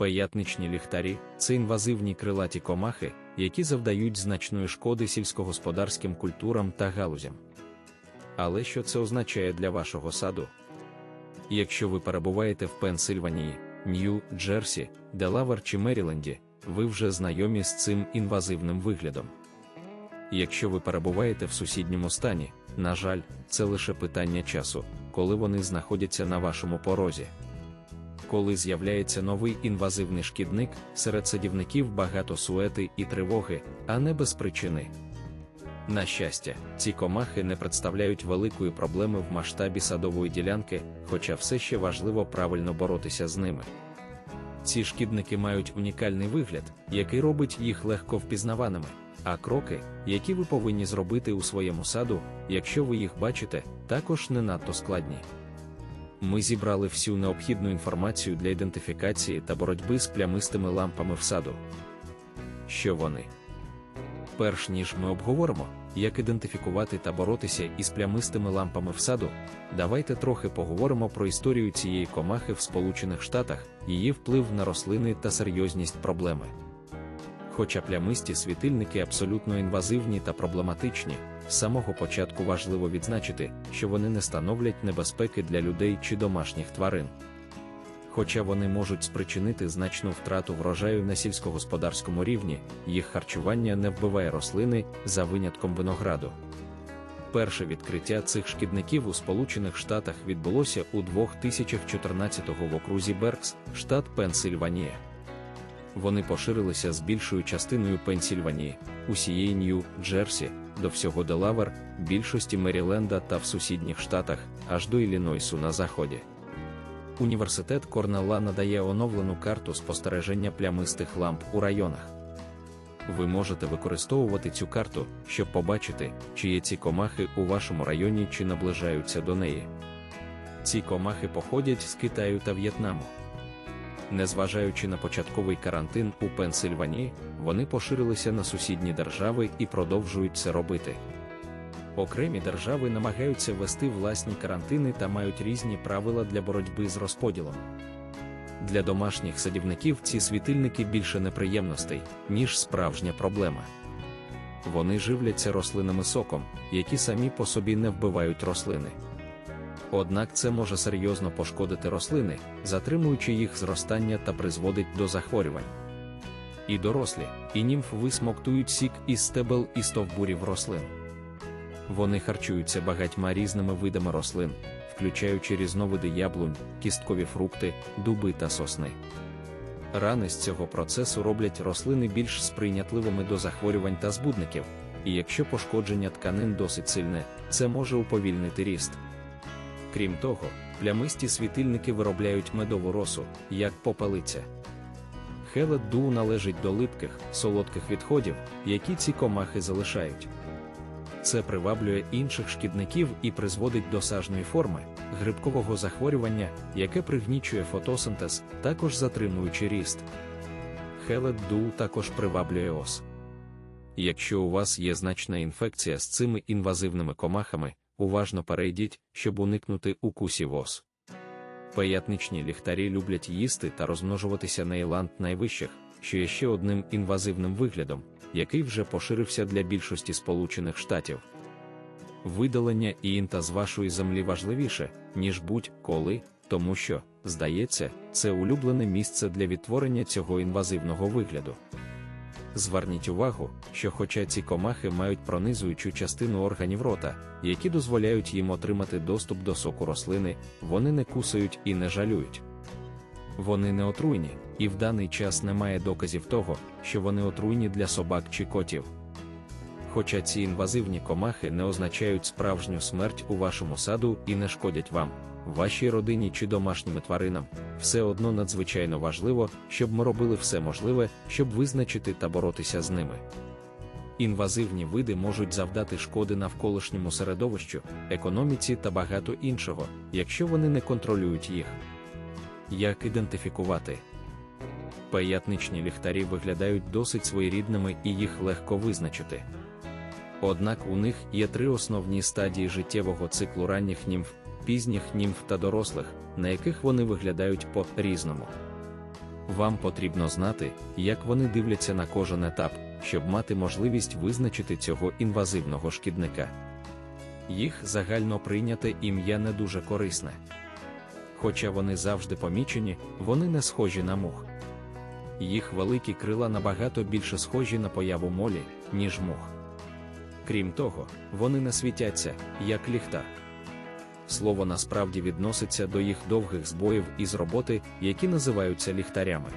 Паятничні ліхтарі це інвазивні крилаті комахи, які завдають значної шкоди сільськогосподарським культурам та галузям. Але що це означає для вашого саду? Якщо ви перебуваєте в Пенсильванії, Нью-Джерсі, Делавар чи Меріленді, ви вже знайомі з цим інвазивним виглядом. Якщо ви перебуваєте в сусідньому стані, на жаль, це лише питання часу, коли вони знаходяться на вашому порозі. Коли з'являється новий інвазивний шкідник, серед садівників багато суети і тривоги, а не без причини. На щастя, ці комахи не представляють великої проблеми в масштабі садової ділянки, хоча все ще важливо правильно боротися з ними. Ці шкідники мають унікальний вигляд, який робить їх легко впізнаваними, а кроки, які ви повинні зробити у своєму саду, якщо ви їх бачите, також не надто складні. Ми зібрали всю необхідну інформацію для ідентифікації та боротьби з плямистими лампами в саду. Що вони? Перш ніж ми обговоримо, як ідентифікувати та боротися із плямистими лампами в саду, давайте трохи поговоримо про історію цієї комахи в Сполучених Штатах, її вплив на рослини та серйозність проблеми. Хоча плямисті світильники абсолютно інвазивні та проблематичні, з самого початку важливо відзначити, що вони не становлять небезпеки для людей чи домашніх тварин. Хоча вони можуть спричинити значну втрату врожаю на сільськогосподарському рівні, їх харчування не вбиває рослини за винятком винограду. Перше відкриття цих шкідників у Сполучених Штатах відбулося у 2014-го в окрузі Беркс, штат Пенсильванія. Вони поширилися з більшою частиною Пенсільванії, усієї Нью-Джерсі, до всього Делавер, більшості Меріленда та в сусідніх штатах, аж до Іллінойсу на заході. Університет Корнелла надає оновлену карту спостереження плямистих ламп у районах. Ви можете використовувати цю карту, щоб побачити, чи є ці комахи у вашому районі чи наближаються до неї. Ці комахи походять з Китаю та В'єтнаму. Незважаючи на початковий карантин у Пенсильванії, вони поширилися на сусідні держави і продовжують це робити. Окремі держави намагаються ввести власні карантини та мають різні правила для боротьби з розподілом. Для домашніх садівників ці світильники більше неприємностей, ніж справжня проблема. Вони живляться рослинами соком, які самі по собі не вбивають рослини. Однак це може серйозно пошкодити рослини, затримуючи їх зростання та призводить до захворювань. І дорослі, і німф висмоктують сік із стебел і стовбурів рослин. Вони харчуються багатьма різними видами рослин, включаючи різновиди яблунь, кісткові фрукти, дуби та сосни. Рани з цього процесу роблять рослини більш сприйнятливими до захворювань та збудників, і якщо пошкодження тканин досить сильне, це може уповільнити ріст. Крім того, плямисті світильники виробляють медову росу, як попелиця. Хелет ду належить до липких, солодких відходів, які ці комахи залишають. Це приваблює інших шкідників і призводить до сажної форми, грибкового захворювання, яке пригнічує фотосинтез, також затримуючи ріст. Хелет ду також приваблює ос. Якщо у вас є значна інфекція з цими інвазивними комахами, уважно перейдіть, щоб уникнути укусів ос. Паятничні ліхтарі люблять їсти та розмножуватися на іланд найвищих, що є ще одним інвазивним виглядом, який вже поширився для більшості Сполучених Штатів. Видалення іїнта з вашої землі важливіше, ніж будь-коли, тому що, здається, це улюблене місце для відтворення цього інвазивного вигляду. Зверніть увагу, що, хоча ці комахи мають пронизуючу частину органів рота, які дозволяють їм отримати доступ до соку рослини, вони не кусають і не жалюють. Вони не отруйні, і в даний час немає доказів того, що вони отруйні для собак чи котів. Хоча ці інвазивні комахи не означають справжню смерть у вашому саду і не шкодять вам, вашій родині чи домашнім тваринам, все одно надзвичайно важливо, щоб ми робили все можливе, щоб визначити та боротися з ними. Інвазивні види можуть завдати шкоди навколишньому середовищу, економіці та багато іншого, якщо вони не контролюють їх. Як ідентифікувати? Паятничні ліхтарі виглядають досить своєрідними і їх легко визначити. Однак у них є три основні стадії життєвого циклу ранніх німф, пізніх німф та дорослих, на яких вони виглядають по різному. Вам потрібно знати, як вони дивляться на кожен етап, щоб мати можливість визначити цього інвазивного шкідника. Їх загально прийняте ім'я не дуже корисне. Хоча вони завжди помічені, вони не схожі на мух. Їх великі крила набагато більше схожі на появу молі, ніж мух. Крім того, вони не світяться, як ліхтар. Слово насправді відноситься до їх довгих збоїв із роботи, які називаються ліхтарями.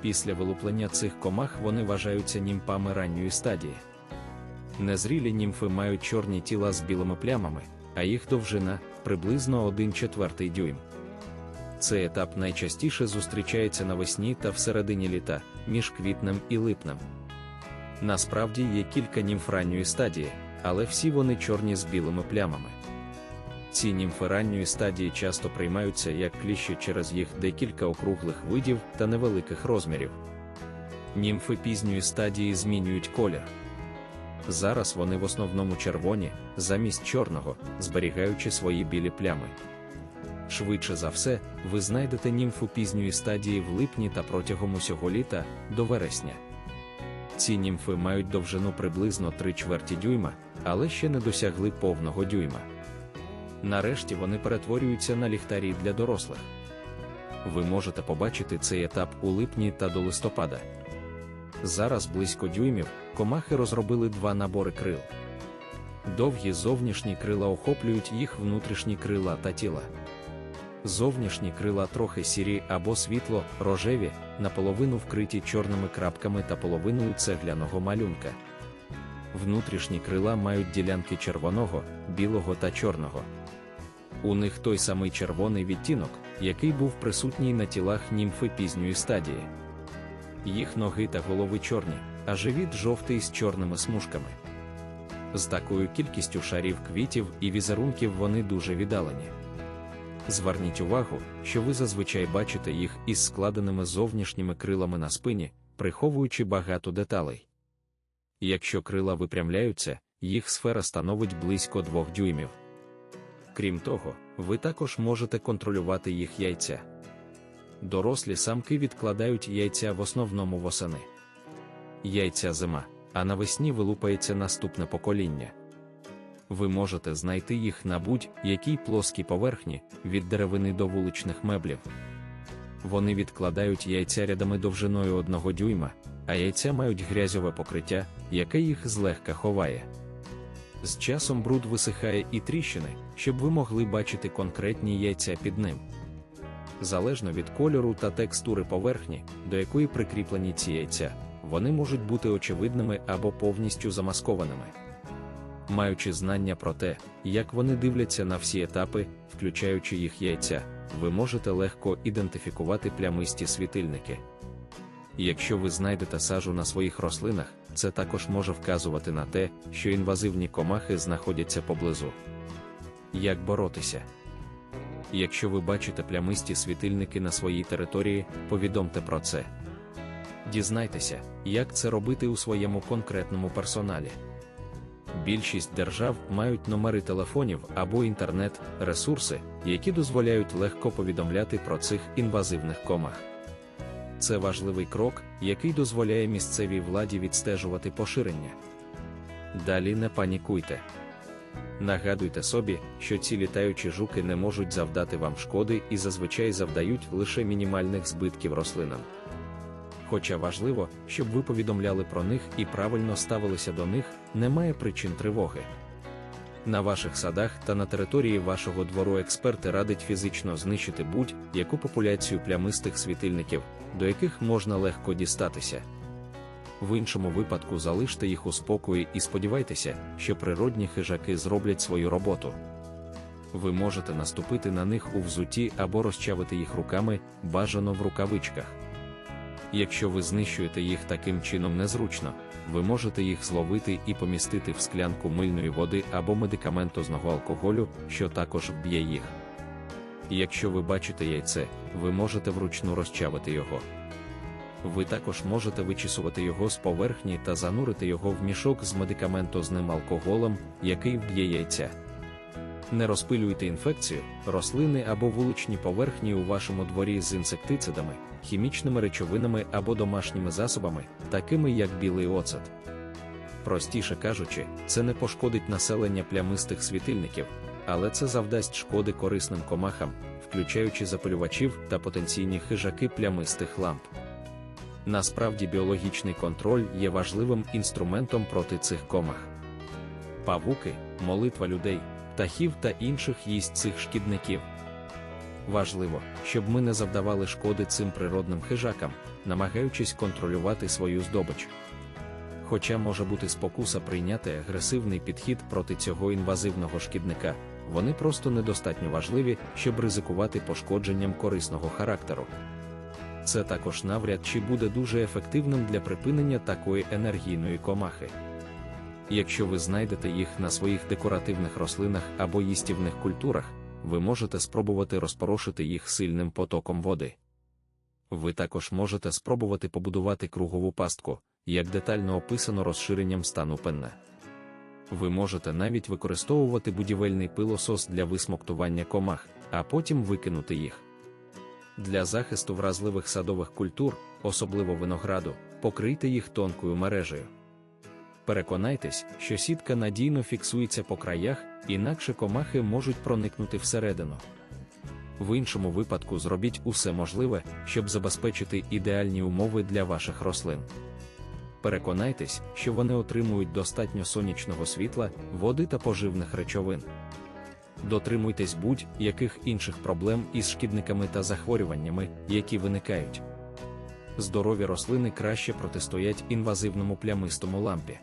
Після вилуплення цих комах вони вважаються німпами ранньої стадії. Незрілі німфи мають чорні тіла з білими плямами, а їх довжина приблизно 1 четвертий дюйм. Цей етап найчастіше зустрічається навесні та всередині літа, між квітнем і липнем. Насправді є кілька німф ранньої стадії, але всі вони чорні з білими плямами. Ці німфи ранньої стадії часто приймаються як кліщі через їх декілька округлих видів та невеликих розмірів. Німфи пізньої стадії змінюють колір. Зараз вони в основному червоні, замість чорного, зберігаючи свої білі плями. Швидше за все, ви знайдете німфу пізньої стадії в липні та протягом усього літа до вересня. Ці німфи мають довжину приблизно 3 чверті дюйма, але ще не досягли повного дюйма. Нарешті вони перетворюються на ліхтарі для дорослих. Ви можете побачити цей етап у липні та до листопада. Зараз близько дюймів комахи розробили два набори крил. Довгі зовнішні крила охоплюють їх внутрішні крила та тіла. Зовнішні крила трохи сірі або світло, рожеві, наполовину вкриті чорними крапками та половиною цегляного малюнка. Внутрішні крила мають ділянки червоного, білого та чорного. У них той самий червоний відтінок, який був присутній на тілах німфи пізньої стадії. Їх ноги та голови чорні, а живіт жовтий з чорними смужками. З такою кількістю шарів квітів і візерунків вони дуже віддалені. Зверніть увагу, що ви зазвичай бачите їх із складеними зовнішніми крилами на спині, приховуючи багато деталей. Якщо крила випрямляються, їх сфера становить близько двох дюймів. Крім того, ви також можете контролювати їх яйця. Дорослі самки відкладають яйця в основному восени. Яйця зима, а навесні вилупається наступне покоління. Ви можете знайти їх на будь-якій плоскій поверхні від деревини до вуличних меблів. Вони відкладають яйця рядами довжиною одного дюйма, а яйця мають грязьове покриття, яке їх злегка ховає. З часом бруд висихає і тріщини, щоб ви могли бачити конкретні яйця під ним. Залежно від кольору та текстури поверхні, до якої прикріплені ці яйця, вони можуть бути очевидними або повністю замаскованими. Маючи знання про те, як вони дивляться на всі етапи, включаючи їх яйця, ви можете легко ідентифікувати плямисті світильники. Якщо ви знайдете сажу на своїх рослинах, це також може вказувати на те, що інвазивні комахи знаходяться поблизу. Як боротися? Якщо ви бачите плямисті світильники на своїй території, повідомте про це. Дізнайтеся, як це робити у своєму конкретному персоналі. Більшість держав мають номери телефонів або інтернет-ресурси, які дозволяють легко повідомляти про цих інвазивних комах. Це важливий крок, який дозволяє місцевій владі відстежувати поширення. Далі не панікуйте. Нагадуйте собі, що ці літаючі жуки не можуть завдати вам шкоди і зазвичай завдають лише мінімальних збитків рослинам. Хоча важливо, щоб ви повідомляли про них і правильно ставилися до них, немає причин тривоги. На ваших садах та на території вашого двору експерти радять фізично знищити будь-яку популяцію плямистих світильників, до яких можна легко дістатися. В іншому випадку залиште їх у спокої і сподівайтеся, що природні хижаки зроблять свою роботу. Ви можете наступити на них у взуті або розчавити їх руками, бажано в рукавичках. Якщо ви знищуєте їх таким чином незручно, ви можете їх зловити і помістити в склянку мильної води або медикаментозного алкоголю, що також вб'є їх. Якщо ви бачите яйце, ви можете вручну розчавити його. Ви також можете вичісувати його з поверхні та занурити його в мішок з медикаментозним алкоголем, який вб'є яйця. Не розпилюйте інфекцію, рослини або вуличні поверхні у вашому дворі з інсектицидами, хімічними речовинами або домашніми засобами, такими як білий оцет. Простіше кажучи, це не пошкодить населення плямистих світильників, але це завдасть шкоди корисним комахам, включаючи запалювачів та потенційні хижаки плямистих ламп. Насправді біологічний контроль є важливим інструментом проти цих комах. Павуки, молитва людей, птахів та інших їсть цих шкідників. Важливо, щоб ми не завдавали шкоди цим природним хижакам, намагаючись контролювати свою здобич. Хоча може бути спокуса прийняти агресивний підхід проти цього інвазивного шкідника, вони просто недостатньо важливі, щоб ризикувати пошкодженням корисного характеру. Це також навряд чи буде дуже ефективним для припинення такої енергійної комахи. Якщо ви знайдете їх на своїх декоративних рослинах або їстівних культурах, ви можете спробувати розпорошити їх сильним потоком води. Ви також можете спробувати побудувати кругову пастку, як детально описано розширенням стану пенна. Ви можете навіть використовувати будівельний пилосос для висмоктування комах, а потім викинути їх. Для захисту вразливих садових культур, особливо винограду, покрийте їх тонкою мережею. Переконайтесь, що сітка надійно фіксується по краях, інакше комахи можуть проникнути всередину. В іншому випадку зробіть усе можливе, щоб забезпечити ідеальні умови для ваших рослин. Переконайтесь, що вони отримують достатньо сонячного світла, води та поживних речовин. Дотримуйтесь будь-яких інших проблем із шкідниками та захворюваннями, які виникають. Здорові рослини краще протистоять інвазивному плямистому лампі.